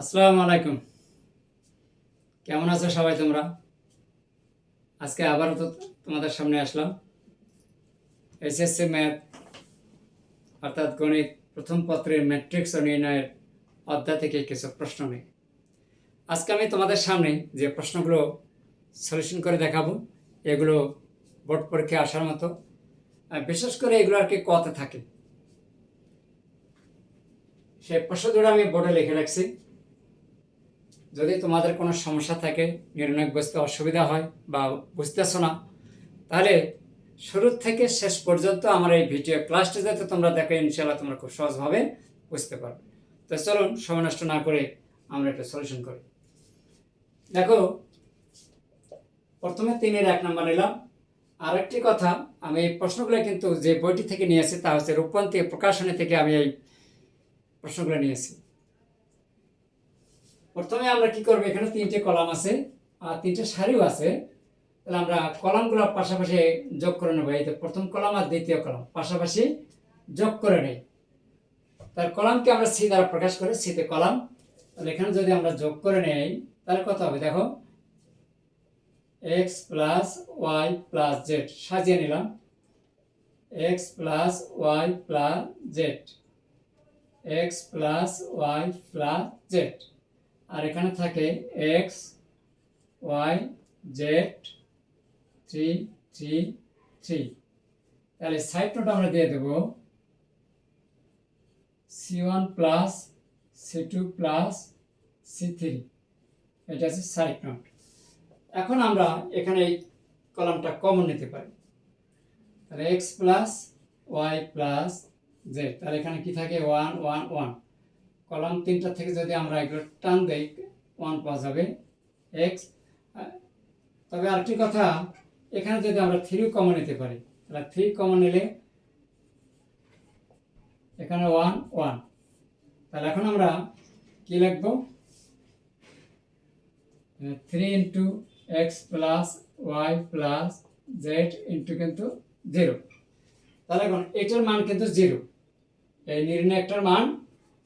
আসসালামু আলাইকুম। কেমন আছো সবাই তোমরা? আজকে আবারও তো তোমাদের সামনে আসলাম। এসএসসি ম্যাথ, অর্থাৎ গণিত, প্রথম পত্রের ম্যাট্রিক্স ও নির্ণয়ের অধ্যায় থেকে কিছু প্রশ্ন নেই আজকে আমি তোমাদের সামনে যে প্রশ্নগুলো সলিউশন করে দেখাবো, এগুলো বোর্ড পরীক্ষায় আসার মতো। বিশেষ করে এগুলো আর কি কতে থাকে। সেই প্রশ্নগুলো আমি বোর্ডে লিখে রাখছি। যদি তোমাদের কোনো সমস্যা থাকে নির্ণয় বুঝতে অসুবিধা হয় বা বুঝতেছো না, তাহলে শুরু থেকে শেষ পর্যন্ত আমার এই ভিডিও ক্লাসটি যাতে তোমরা দেখো ইনশাল্লাহ তোমরা খুব সহজভাবে বুঝতে পারবে। তো চলুন, সময় নষ্ট না করে আমরা একটা সলিউশন করি। দেখো, প্রথমে তিনের এক নম্বর নিলাম। আর একটি কথা, আমি এই প্রশ্নগুলো কিন্তু যে বইটি থেকে নিয়েছি, তা হচ্ছে রূপন্তি প্রকাশনী থেকে আমি এই প্রশ্নগুলো নিয়েছি। প্রথমে আমরা কি করব? এখানে তিনটে কলাম আছে, আর তিনটে সারিও আছে। তাহলে আমরা কলামগুলো পাশাপাশি যোগ করে নেব। এই প্রথম কলাম আর দ্বিতীয় কলাম, পাশাপাশি যোগ করে নেই। তার কলামকে আমরা সি দ্বারা প্রকাশ করে সিতে কলাম। তাহলে এখানে যদি আমরা যোগ করে নেই, তাহলে কত হবে? দেখো, x plus y plus z, সাজিয়ে নিলাম। X plus y plus z, x plus y plus z. আর এখানে থাকে x y z three three three তাহলে সাইড নোট আমরা দিয়ে দেবো c one plus c two plus c three এটা হচ্ছে সাইড নোট এখন আমরা এখানে এই কলামটা কমন নিতে পারি। তাহলে x plus y plus z তাহলে এখানে কি থাকে? ওয়ান ওয়ান ওয়ান কলাম তিনটা থেকে যদি আমরা এগুলো টান দেই ওয়ান পাওয়া যাবে এক্স তবে আরেকটি কথা, এখানে যদি আমরা থ্রি কমন নিতে পারি, তাহলে থ্রি কমন নিলে এখানে ওয়ান ওয়ান তাহলে এখন আমরা কি লিখব? Three into x plus y plus z into কিন্তু জিরো তাহলে এখন এটার মান কিন্তু জিরো এই নির্ণয় একটার মান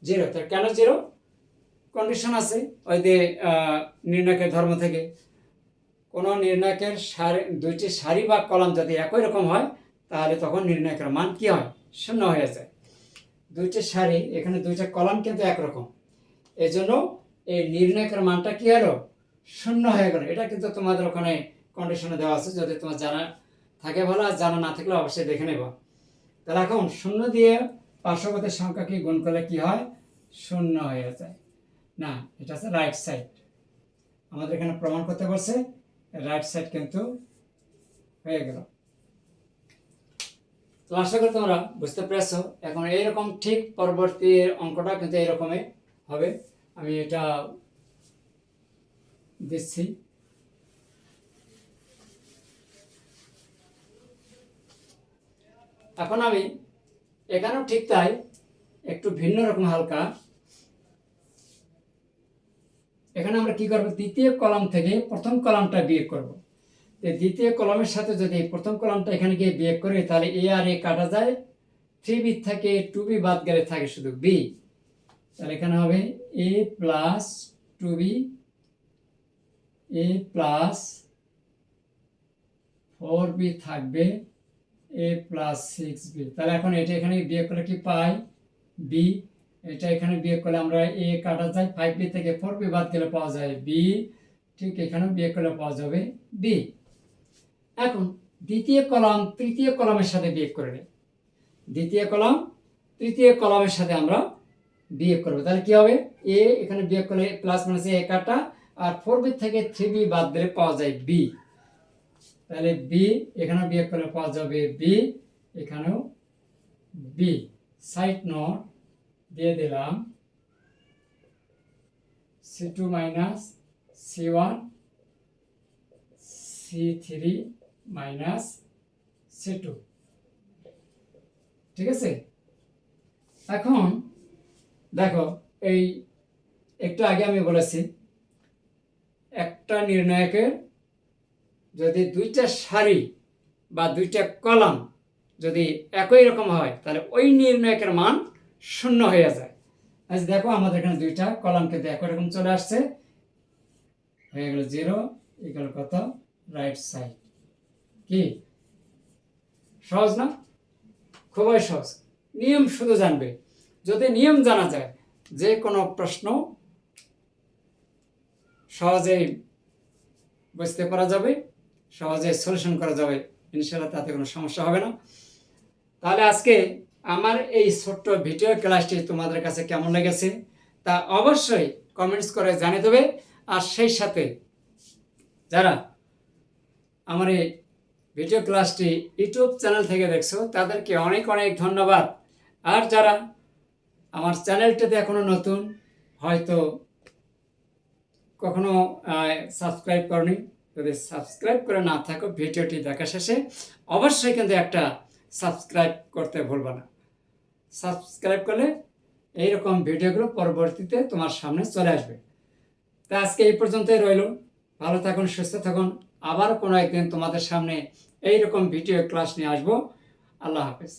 জিরো। তো কেন জিরো? কন্ডিশন আছে ওই যে নির্ণায়কের ধর্ম থেকে। কোনো নির্ণায়কের সারি, দুইটি সারি বা কলাম যদি একই রকম হয়, তাহলে তখন নির্ণায়কের মান কি হয়? শূন্য হয়ে যায়। দুইটি সারি, এখানে দুইটা কলাম কিন্তু একরকম। এই জন্য এই নির্ণায়কের মানটা কি হলো? শূন্য হয়ে গেল। এটা কিন্তু তোমাদের ওখানে কন্ডিশনে দেওয়া আছে। যদি তোমার জানা থাকে ভালো, আর জানা না থাকলে অবশ্যই দেখে নেব। তাহলে এখন শূন্য দিয়ে পার্শ্ববর্তী সংখ্যাকে গুণ করলে কি হয়? শূন্য হয়ে যায়। না, এটা হচ্ছে রাইট সাইড আমাদের এখানে প্রমাণ করতে বলছে রাইট সাইড কিন্তু হয়ে গেল। তো আশা করি তোমরা বুঝতে পেরেছ, এখন এইরকম ঠিক পরবর্তী অঙ্কটা কিন্তু এইরকমই হবে। আমি এটা দিচ্ছি। এখন আমি এখানেও ঠিক তাই, একটু ভিন্ন রকম হালকা। এখানে আমরা কি করব? দ্বিতীয় কলাম থেকে প্রথম কলামটা বিয়োগ করব। দ্বিতীয় কলামের সাথে যদি প্রথম কলামটা এখানে গিয়ে বিয়োগ করি, তাহলে এ আর এ কাটা যায়। থ্রি বি থেকে টু বি বাদ গেলে থাকে শুধু বি। তাহলে এখানে হবে a plus two b a plus four b থাকবে এ প্লাস সিক্স বি তাহলে এখন এটা এখানে বিয়োগ করলে কি পাই? বি এটা এখানে বিয়োগ করলে আমরা এ কাটা যায় ফাইভ বি থেকে ফোর বি বাদ গেলে পাওয়া যায় বি ঠিক এখানেও বিয়োগ করলে পাওয়া যাবে বি এখন দ্বিতীয় কলাম, তৃতীয় কলামের সাথে বিয়োগ করে নিই। দ্বিতীয় কলাম, তৃতীয় কলামের সাথে আমরা বিয়োগ করব। তাহলে কি হবে? এ এখানে বিয়োগ করলে প্লাস মাইনাস এ কাটা, আর ফোর বি থেকে থ্রি বি বাদ দিলে পাওয়া যায় বি তাহলে বি এখানেও বিয়োগ করলে পাওয়া যাবে বি এখানেও বি সাইড নোট দিয়ে দিলাম c two minus c one c three minus c two ঠিক আছে? এখন দেখো, এই একটু আগে আমি বলেছি, একটা নির্ণায়কের যদি দুইটা সারি বা দুইটা কলাম যদি একই রকম হয়, তাহলে ওই নির্ণায়কের মান শূন্য হয়ে যায়। আজ দেখো আমাদের এখানে দুইটা কলাম কিন্তু একই রকম চলে আসছে। হয়ে গেল জিরো ইকুয়াল কত? রাইট সাইড কি? সহজ না? খুবই সহজ। নিয়ম শুধু জানবে। যদি নিয়ম জানা যায়, যে কোনো প্রশ্ন সহজেই বুঝতে পারা যাবে। সহজে সলিউশন করা যাবে। ইনশাল্লাহ তাতে কোনো সমস্যা হবে না। তাহলে আজকে আমার এই ছোট্ট ভিডিও ক্লাসটি তোমাদের কাছে কেমন লেগেছে তা অবশ্যই কমেন্টস করে জানিয়ে দেবে। আর সেই সাথে যারা আমার এই ভিডিও ক্লাসটি ইউটিউব চ্যানেল থেকে দেখছ, তাদেরকে অনেক অনেক ধন্যবাদ। আর যারা আমার চ্যানেলটিতে এখনও নতুন, হয়তো কখনো সাবস্ক্রাইব করনি যদি সাবস্ক্রাইব করে না থাকো, ভিডিওটি দেখা শেষে অবশ্যই কিন্তু একটা সাবস্ক্রাইব করতে ভুলবা না। সাবস্ক্রাইব করলে এইরকম ভিডিওগুলো পরবর্তীতে তোমার সামনে চলে আসবে। তা আজকে এই পর্যন্তই রইল। ভালো থাকুন, সুস্থ থাকুন। আবার কোনো একদিন তোমাদের সামনে এইরকম ভিডিও ক্লাস নিয়ে আসব। আল্লাহ হাফেজ।